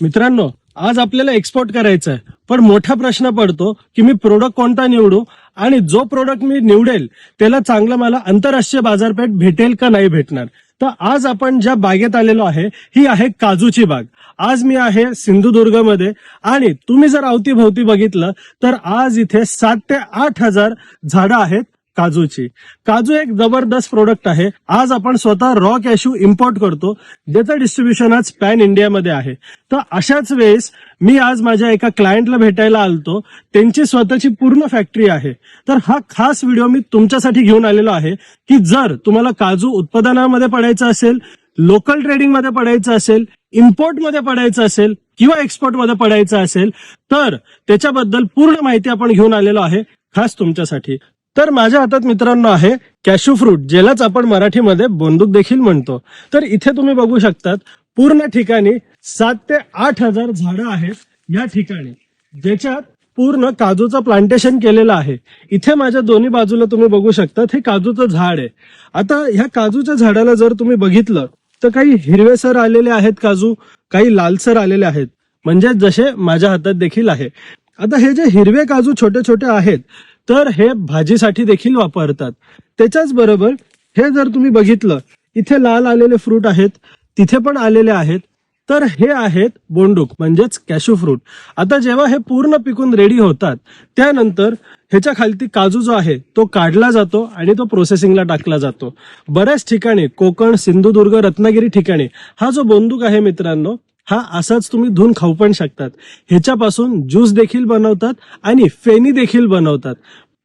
मित्रांनो आज आपल्याला एक्सपोर्ट करायचं आहे पण मोठा प्रश्न पडतो की मी प्रोडक्ट कोणता निवडू आणि जो प्रोडक्ट मी निवडेल त्याला चांगलं मला आंतरराष्ट्रीय बाजारपेठ भेटेल का नाही भेटणार? तर आज आपण ज्या बागेत आलेलो आहे ही आहे काजूची बाग. आज मी आहे सिंधुदुर्गमध्ये आणि तुम्ही जर अवतीभोवती बघितलं तर आज इथे सात ते आठ हजार झाडं आहेत. काजूची. काजू एक जबरदस्त प्रोडक्ट आहे. आज आपण स्वतः रॉ कॅशू इम्पोर्ट करतो. ज्याचं डिस्ट्रीब्युशन आज पॅन इंडियामध्ये आहे. तर अशाच वेळेस मी आज माझ्या एका क्लायंटला भेटायला आलतो. त्यांची स्वतःची पूर्ण फॅक्टरी आहे. तर हा खास व्हिडिओ मी तुमच्यासाठी घेऊन आलेलो आहे की जर तुम्हाला काजू उत्पादनामध्ये पडायचं असेल लोकल ट्रेडिंगमध्ये पडायचं असेल इम्पोर्टमध्ये पडायचं असेल किंवा एक्सपोर्टमध्ये पडायचं असेल तर त्याच्याबद्दल पूर्ण माहिती आपण घेऊन आलेलो आहे. खास तुमच्यासाठी. तर माझ्या हातात मित्रांनो आहे कॅशू फ्रूट ज्यालाच आपण मराठीमध्ये बोंदूक देखील म्हणतो. तर इथे तुम्ही बघू शकतात पूर्ण ठिकाणी सात ते आठ हजार झाडं आहेत या ठिकाणी ज्याच्यात पूर्ण काजूचं प्लांटेशन केलेलं आहे. इथे माझ्या दोन्ही बाजूला तुम्ही बघू शकता हे काजूचं झाड आहे. आता ह्या काजूच्या झाडाला जर तुम्ही बघितलं तर काही हिरवेसर आलेले आहेत काजू काही लालसर आलेले आहेत. म्हणजे जसे माझ्या हातात देखील आहे. आता हे जे हिरवे काजू छोटे छोटे आहेत तर हे भाजीसाठी देखील वापरतात. त्याच्याच बरोबर हे जर तुम्ही बघितलं इथे लाल आलेले फ्रूट आहेत तिथे पण आलेले आहेत तर हे आहेत बोंडूक म्हणजेच कॅशू फ्रूट आता जेव्हा हे पूर्ण पिकून रेडी होतात त्यानंतर ह्याच्या खालती काजू जो आहे तो काढला जातो आणि तो प्रोसेसिंगला टाकला जातो. बऱ्याच ठिकाणी कोकण सिंधुदुर्ग रत्नागिरी ठिकाणी हा जो बोंदूक आहे मित्रांनो हा असाच तुम्ही धुवून खाऊ पण शकतात. ह्याच्यापासून ज्यूस देखील बनवतात आणि फेनी देखील बनवतात.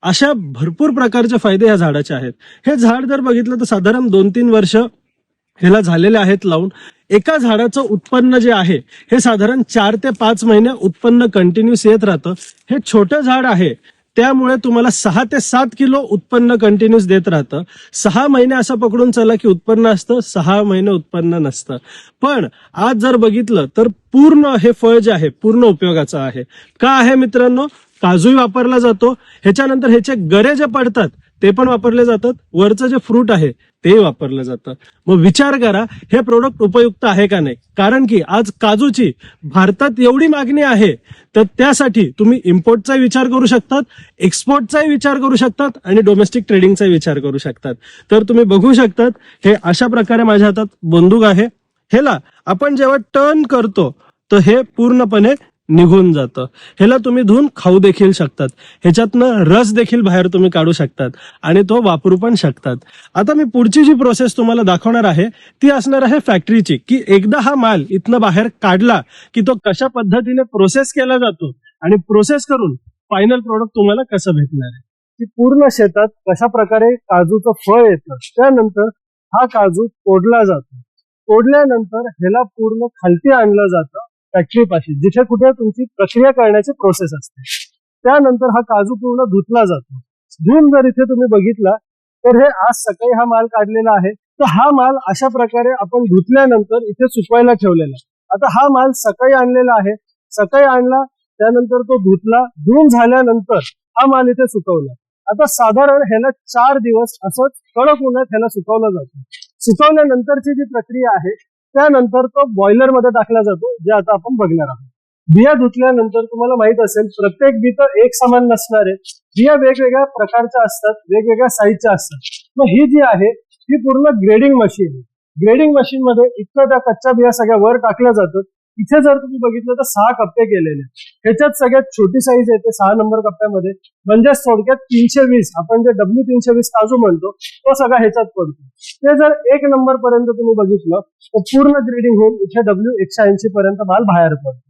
अशा भरपूर प्रकारचे फायदे ह्या झाडाचे आहेत. हे झाड जर बघितलं तर साधारण दोन तीन वर्ष ह्याला झालेले आहेत लावून. एका झाडाचं उत्पन्न जे आहे हे साधारण चार ते पाच महिने उत्पन्न कंटिन्यूस येत राहतं. हे छोटं झाड आहे. त्यामुळे तुम्हाला सहा ते सात किलो उत्पन्न कंटिन्यूस देत राहतं. सहा महिने असं पकडून चला की उत्पन्न असतं सहा महिने उत्पन्न नसतं. पण आज जर बघितलं तर पूर्ण हे फळ जे आहे पूर्ण उपयोगाचं आहे. का आहे मित्रांनो? काजूही वापरला जातो. ह्याच्यानंतर ह्याचे गरे जे पडतात ते पण वापरले जातात. वरचं जे फ्रूट आहे ते वापरलं जातं. मग विचार करा हे प्रोडक्ट उपयुक्त आहे का नाही? कारण की आज काजूची भारतात एवढी मागणी आहे तर त्यासाठी तुम्ही इम्पोर्टचा विचार करू शकतात एक्सपोर्टचाही विचार करू शकतात आणि डोमेस्टिक ट्रेडिंगचा विचार करू शकतात. तर तुम्ही बघू शकतात हे अशा प्रकारे माझ्या हातात बंदूक आहे. ह्याला आपण जेव्हा टर्न करतो तर हे पूर्णपणे निघून जातं. ह्याला तुम्ही धुवून खाऊ देखील शकतात. ह्याच्यातनं रस देखील बाहेर तुम्ही काढू शकतात आणि तो वापरू पण शकतात. आता मी पुढची जी प्रोसेस तुम्हाला दाखवणार आहे ती असणार आहे फॅक्टरीची की एकदा हा माल इथनं बाहेर काढला की तो कशा पद्धतीने प्रोसेस केला जातो आणि प्रोसेस करून फायनल प्रोडक्ट तुम्हाला कसं भेटणार आहे. की पूर्ण शेतात कशा प्रकारे काजूचं फळ येतं त्यानंतर हा काजू तोडला जातो. तोडल्यानंतर ह्याला पूर्ण खालती आणलं जातं. फॅक्टरीपाशी जिथे कुठे तुमची प्रक्रिया करण्याची प्रोसेस असते. त्यानंतर हा काजू पूर्ण धुतला जातो. धुवून जर इथे तुम्ही बघितला तर हे आज सकाळी हा माल काढलेला आहे. तर हा माल अशा प्रकारे आपण धुतल्यानंतर इथे सुकवायला ठेवलेला. आता हा माल सकाळी आणलेला आहे. सकाळी आणला त्यानंतर तो धुतला धुवून झाल्यानंतर हा माल इथे सुकवला. आता साधारण ह्याला चार दिवस असं कडक उन्हात ह्याला सुकवलं जातं. सुकवल्यानंतरची जी प्रक्रिया आहे त्यानंतर तो बॉयलरमध्ये टाकला जातो जे आता आपण बघणार आहोत. बिया धुतल्यानंतर तुम्हाला माहीत असेल प्रत्येक बी तर एक समान नसणार. आहे बिया वेगवेगळ्या प्रकारच्या असतात वेगवेगळ्या साईजच्या असतात. मग ही जी आहे ही पूर्ण ग्रेडिंग मशीन आहे. ग्रेडिंग मशीन मध्ये इतकं त्या कच्च्या बिया सगळ्या वर टाकल्या जातात इथे जर तुम्ही बघितलं तर सहा कप्पे केलेले ह्याच्यात सगळ्यात छोटी साईज येते सहा नंबर कप्प्यामध्ये. म्हणजे थोडक्यात तीनशे वीस आपण जे डब्ल्यू तीनशे वीस काजू म्हणतो तो सगळा ह्याच्यात पडतो. ते जर एक नंबर पर्यंत तुम्ही बघितलं तर पूर्ण ग्रेडिंग होऊन इथे डब्ल्यू एकशे ऐंशी पर्यंत माल बाहेर पडतो.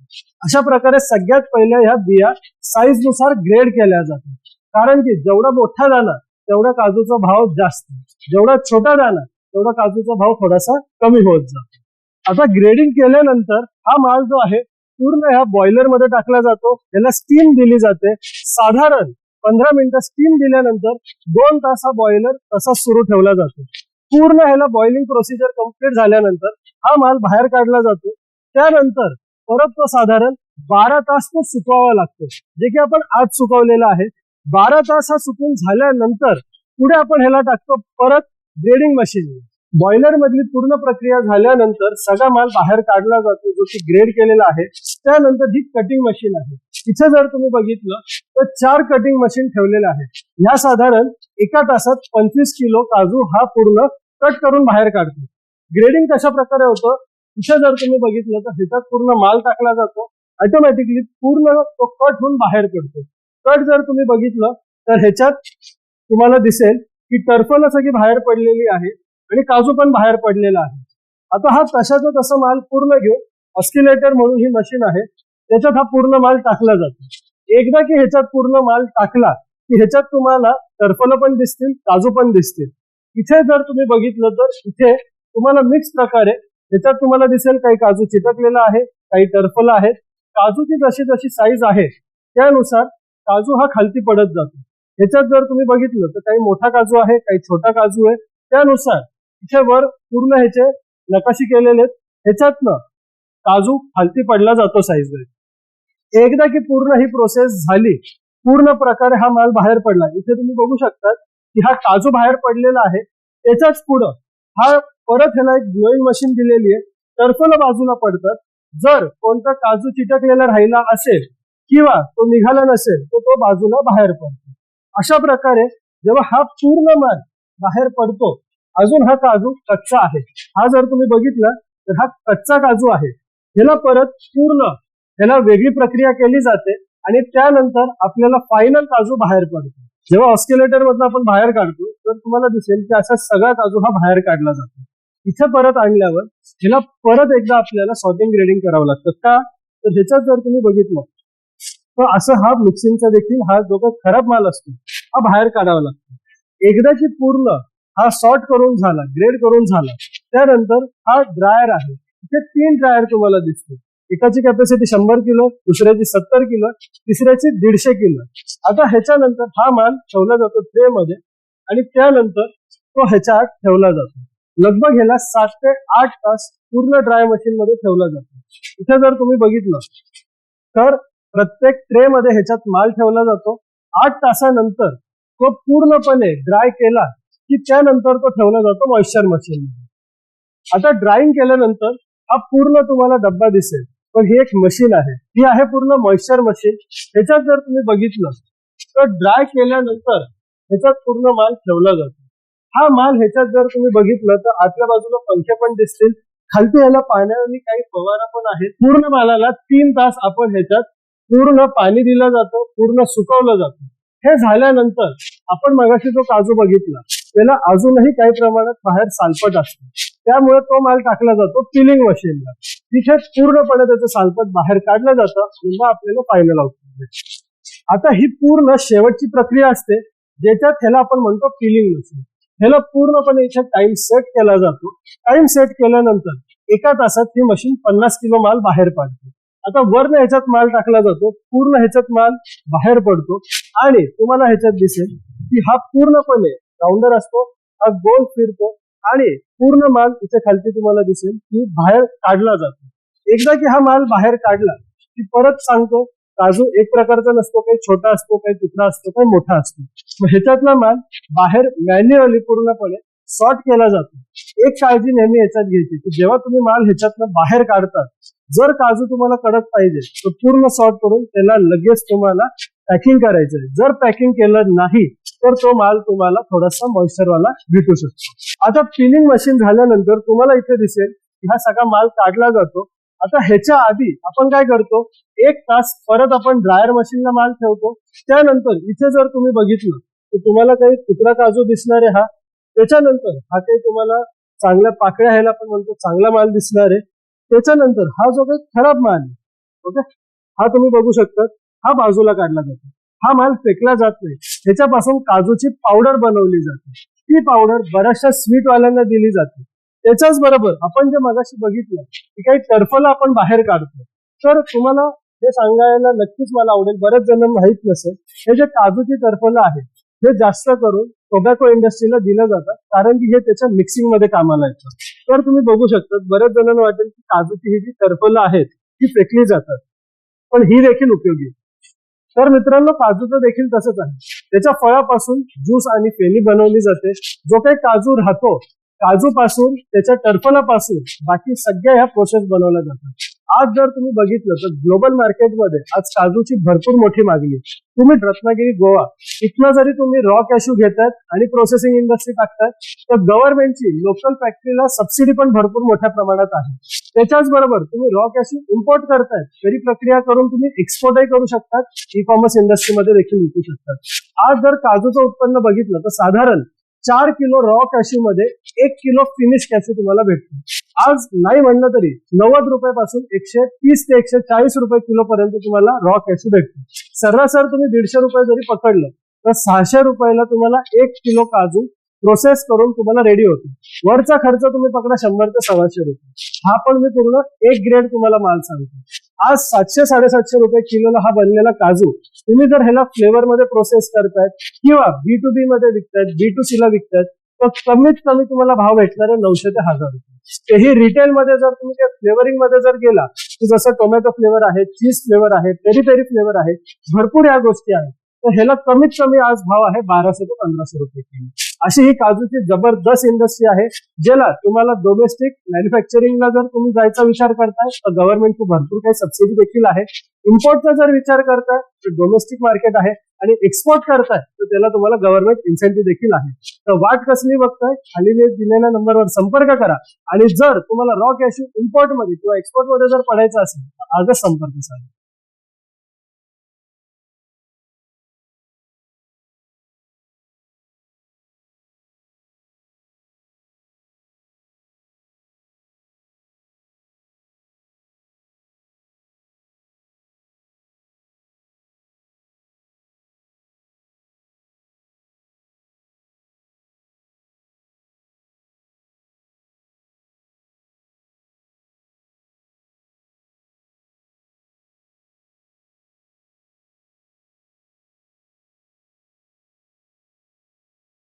अशा प्रकारे सगळ्यात पहिल्या ह्या बिया साईजनुसार ग्रेड केल्या जातात. कारण की जेवढा मोठा दाना तेवढा काजूचा भाव जास्त. जेवढा छोटा दाना तेवढा काजूचा भाव थोडासा कमी होत जातो. आता ग्रेडिंग केल्यानंतर हा माल जो आहे पूर्ण ह्या बॉयलरमध्ये टाकला जातो. याला स्टीम दिली जाते. साधारण पंधरा मिनिटं स्टीम दिल्यानंतर दोन तास हा बॉयलर तसा सुरू ठेवला जातो. पूर्ण ह्याला बॉइलिंग प्रोसिजर कंप्लीट झाल्यानंतर हा माल बाहेर काढला जातो. त्यानंतर परत तो साधारण बारा तास तो सुकवावा लागतो. जे की आपण आज सुकवलेला आहे. बारा तास हा सुकून झाल्यानंतर पुढे आपण ह्याला टाकतो परत ग्रेडिंग मशीन बॉयलर मधली पूर्ण प्रक्रिया झाल्यानंतर सगळा माल बाहेर काढला जातो जो की ग्रेड केलेला आहे. त्यानंतर ही कटिंग मशीन आहे. इथे जर तुम्ही बघितलं तर चार कटिंग मशीन ठेवलेल्या आहेत. ह्या साधारण एका तासात पंचवीस किलो काजू हा पूर्ण कट करून बाहेर काढतो. ग्रेडिंग कशा प्रकारे होतं? इथे जर तुम्ही बघितलं तर ह्याच्यात पूर्ण माल टाकला जातो. ऑटोमॅटिकली पूर्ण तो कट होऊन बाहेर पडतो. कट जर तुम्ही बघितलं तर ह्याच्यात तुम्हाला दिसेल की टर्फल सगळी बाहेर पडलेली आहे. आणि काजू पण बाहेर पडलेला आहे. आता हा तशाचा तसा माल पूर्ण घेऊन ऑस्किलेटर म्हणून ही मशीन आहे. त्याच्यात हा पूर्ण माल टाकला जातो. एकदा की ह्याच्यात पूर्ण माल टाकला की ह्याच्यात तुम्हाला टर्फल पण दिसतील काजू पण दिसतील. इथे जर तुम्ही बघितलं तर इथे तुम्हाला मिक्स प्रकारे ह्याच्यात तुम्हाला दिसेल काही काजू चिटकलेला आहे काही टर्फल आहेत. काजूची जशी जशी साईज आहे त्यानुसार काजू हा खालती पडत जातो. ह्याच्यात जर तुम्ही बघितलं तर काही मोठा काजू आहे काही छोटा काजू आहे. त्यानुसार इथे वर पूर्ण ह्याचे नकाशी केलेले आहेत. ह्याच्यातनं काजू खालती पडला जातो साईज एकदा की पूर्ण ही प्रोसेस झाली पूर्ण प्रकारे हा माल बाहेर पडला. इथे तुम्ही बघू शकता की हा काजू बाहेर पडलेला आहे. त्याच्याच पुढं हा परत ह्याला एक ग्लोईंग मशीन दिलेली आहे. टर्फल बाजूला पडतात. जर कोणता काजू चिटकलेला राहिला असेल किंवा तो निघाला नसेल तर तो बाजूला बाहेर पडतो. अशा प्रकारे जेव्हा हा पूर्ण माल बाहेर पडतो अजून हा काजू कच्चा आहे. हा जर तुम्ही बघितला तर हा कच्चा काजू आहे. ह्याला परत पूर्ण ह्याला वेगळी प्रक्रिया केली जाते आणि त्यानंतर आपल्याला फायनल काजू बाहेर पडतो जेव्हा ऑस्किलेटर मधून आपण बाहेर काढतो तर तुम्हाला दिसेल की असा सगळा काजू हा बाहेर काढला जातो. इथे परत आणल्यावर ह्याला परत एकदा आपल्याला सॉटिंग ग्रेडिंग करावं लागतं. का? तर ह्याच्यात जर तुम्ही बघितलं तर असं हा मिक्सिंगचा देखील हा जो काही खराब माल असतो हा बाहेर काढावा लागतो. एकदा की पूर्ण हा सॉर्ट करून झाला ग्रेड करून झाला. त्यानंतर हा ड्रायर आहे. इथे तीन ड्रायर तुम्हाला दिसतील. एकाची कॅपॅसिटी शंभर किलो दुसऱ्याची सत्तर किलो तिसऱ्याची दीडशे किलो. आता ह्याच्यानंतर हा माल ठेवला जातो ट्रे मध्ये आणि त्यानंतर तो ह्याच्या आत ठेवला जातो. लगभग ह्याला सात ते आठ तास पूर्ण ड्राय मशीन मध्ये ठेवला जातो. इथे जर तुम्ही बघितलं तर प्रत्येक ट्रे मध्ये ह्याच्यात माल ठेवला जातो. आठ तासानंतर तो पूर्णपणे ड्राय केला की त्यानंतर तो ठेवला जातो मॉइश्चर मशीन आता ड्राईंग केल्यानंतर हा पूर्ण तुम्हाला डब्बा दिसेल पण ही एक मशीन आहे. ही आहे पूर्ण मॉइश्चर मशीन ह्याच्यात जर तुम्ही बघितलं तर ड्राय केल्यानंतर ह्याच्यात पूर्ण माल ठेवला जातो. हा माल ह्याच्यात जर तुम्ही बघितलं तर आतल्या बाजूला पंखे पण दिसतील खालती ह्याला पाण्याने काही फवारा पण आहेत. पूर्ण मालाला तीन तास आपण ह्याच्यात पूर्ण पाणी दिलं जातं पूर्ण सुकवलं जातं. हे झाल्यानंतर आपण मगाशी जो काजू बघितला त्याला अजूनही काही प्रमाणात बाहेर सालपट असतं. त्यामुळे तो माल टाकला जातो फिलिंग मशीनला तिथे पूर्णपणे त्याचं सालपट बाहेर काढलं जातं किंवा आपल्याला फायनल आउटपुट आता ही पूर्ण शेवटची प्रक्रिया असते ज्याच्यात ह्याला आपण म्हणतो फिलिंग मशीन ह्याला पूर्णपणे इथे टाइम सेट केला जातो. टाइम सेट केल्यानंतर एका तासात ही मशीन पन्नास किलो माल बाहेर पाडते. आता वर्ण ह्याच्यात माल टाकला जातो पूर्ण ह्याच्यात माल बाहेर पडतो. आणि तुम्हाला ह्याच्यात दिसेल की हा पूर्णपणे राऊंडर असतो हा गोल फिरतो आणि पूर्ण माल इथे खालती तुम्हाला दिसेल की बाहेर काढला जातो. एकदा की हा माल बाहेर काढला की परत सांगतो काजू एक प्रकारचा नसतो काही छोटा असतो काही तुकडा असतो काही मोठा असतो. ह्याच्यातला माल बाहेर मॅन्युअली पूर्णपणे सॉर्ट केला जातो. एक काळजी नेहमी ह्याच्यात घ्यायची की जेव्हा तुम्ही माल ह्याच्यातनं बाहेर काढतात जर काजू तुम्हाला कडक पाहिजे तर पूर्ण सॉर्ट करून त्याला लगेच तुम्हाला पॅकिंग करायचं आहे जर पॅकिंग केलं नाही तर तो माल तुम्हाला थोडासा मॉइश्चर वाला भेटू शकतो. आता फिलिंग मशीन झाल्यानंतर तुम्हाला इथे दिसेल हा सगळा माल काढला जातो. आता ह्याच्या आधी आपण काय करतो? एक तास परत आपण ड्रायर मशीनला माल ठेवतो. त्यानंतर इथे जर तुम्ही बघितलं तर तुम्हाला काही तुकडा काजू दिसणार आहे हा. त्याच्यानंतर हा काही तुम्हाला चांगल्या पाकळ्या ह्याला आपण म्हणतो चांगला माल दिसणार आहे. त्याच्यानंतर हा जो काही खराब माल आहे ओके? हा तुम्ही बघू शकता हा बाजूला काढला जातो. हा माल फेकला जात नाही. त्याच्यापासून काजूची पावडर बनवली जाते. ती पावडर बऱ्याचशा स्वीट वाल्यांना दिली जाते. त्याच्याच बरोबर आपण जे मगाशी बघितलं की काही टर्फला आपण बाहेर काढतो. तर तुम्हाला हे सांगायला नक्कीच मला आवडेल. बरेच जण माहीत नसेल हे जे काजूची टर्फलं आहेत हे जास्त करून टोबॅको इंडस्ट्रीला दिलं जातं. कारण की हे त्याच्या मिक्सिंगमध्ये कामाला येतं. तर तुम्ही बघू शकता बऱ्याच जणांना वाटेल की काजूची ही जी टर्फलं आहेत ती फेकली जातात. पण ही देखील उपयोगी. तर मित्रांनो काजूचं देखील तसंच आहे. त्याच्या फळापासून ज्यूस आणि फेनी बनवली जाते. जो काही काजू राहतो काजू पासून त्याच्या टर्फलापासून बाकी सगळ्या ह्या प्रोसेस बनवल्या जातात. आज जर तुम्ही बघितलं तर ग्लोबल मार्केटमध्ये आज काजूची भरपूर मोठी मागणी आहे. तुम्ही रत्नागिरी गोवा इथनं जरी तुम्ही रॉ कॅशू घेतात आणि प्रोसेसिंग इंडस्ट्री टाकतात तर गव्हर्नमेंटची लोकल फॅक्टरीला सबसिडी पण भरपूर मोठ्या प्रमाणात आहे त्याच्याच बरोबर तुम्ही रॉ कॅशू इम्पोर्ट करताय तरी प्रक्रिया करून तुम्ही एक्सपोर्टही करू शकतात ई कॉमर्स इंडस्ट्रीमध्ये देखील विकू शकतात आज जर काजूचं उत्पन्न बघितलं तर साधारण चार किलो रॉ कॅशू मध्ये एक किलो फिनिश कॅशू तुम्हाला भेटतो. आज नाही म्हणलं तरी नव्वद रुपयापासून एकशे तीस ते एकशे चाळीस रुपये किलो पर्यंत तुम्हाला रॉ कॅशू भेटतो. सरासर तुम्ही दीडशे रुपये जरी पकडलं तर सहाशे रुपयाला तुम्हाला एक किलो काजू प्रोसेस करून तुम्हाला रेडी होतो. वरचा खर्च तुम्ही पकडा शंभर ते सव्वाशे रुपये. हा पण मी पूर्ण एक ग्रेड तुम्हाला माल सांगतो. आज सातशे साडेसातशे रुपये किलोला हा बनलेला काजू तुम्ही जर ह्याला फ्लेवर मध्ये प्रोसेस करतायत किंवा बी टू बी मध्ये विकतायत बी टू सी ला विकतायत तर कमीत कमी तुम्हाला भाव भेटणार आहे नऊशे ते हजार रुपये. तेही रिटेल मध्ये जर तुम्ही त्या फ्लेवरिंगमध्ये जर गेला की जसं टोमॅटो फ्लेवर आहे चीज फ्लेवर आहे पेरी पेरी फ्लेवर आहे भरपूर या गोष्टी आहेत तर ह्याला कमीत कमी आज भाव आहे बाराशे ते पंधराशे रुपये किलो. अशी ही काजूची जबरदस्त इंडस्ट्री आहे ज्याला तुम्हाला डोमेस्टिक मॅन्युफॅक्चरिंगला जर तुम्ही जायचा विचार करताय तर गव्हर्नमेंटची भरपूर काही सबसिडी देखील आहे. इम्पोर्टचा जर विचार करताय तर डोमेस्टिक मार्केट आहे आणि एक्सपोर्ट करताय तर त्याला तुम्हाला गव्हर्नमेंट इन्सेंटिव्ह देखील आहे. तर वाट कसली बघताय खाली मी दिलेल्या नंबरवर संपर्क करा. आणि जर तुम्हाला रॉ कॅश इम्पोर्टमध्ये किंवा एक्सपोर्टमध्ये जर पडायचं असेल तर आजच संपर्क साधा.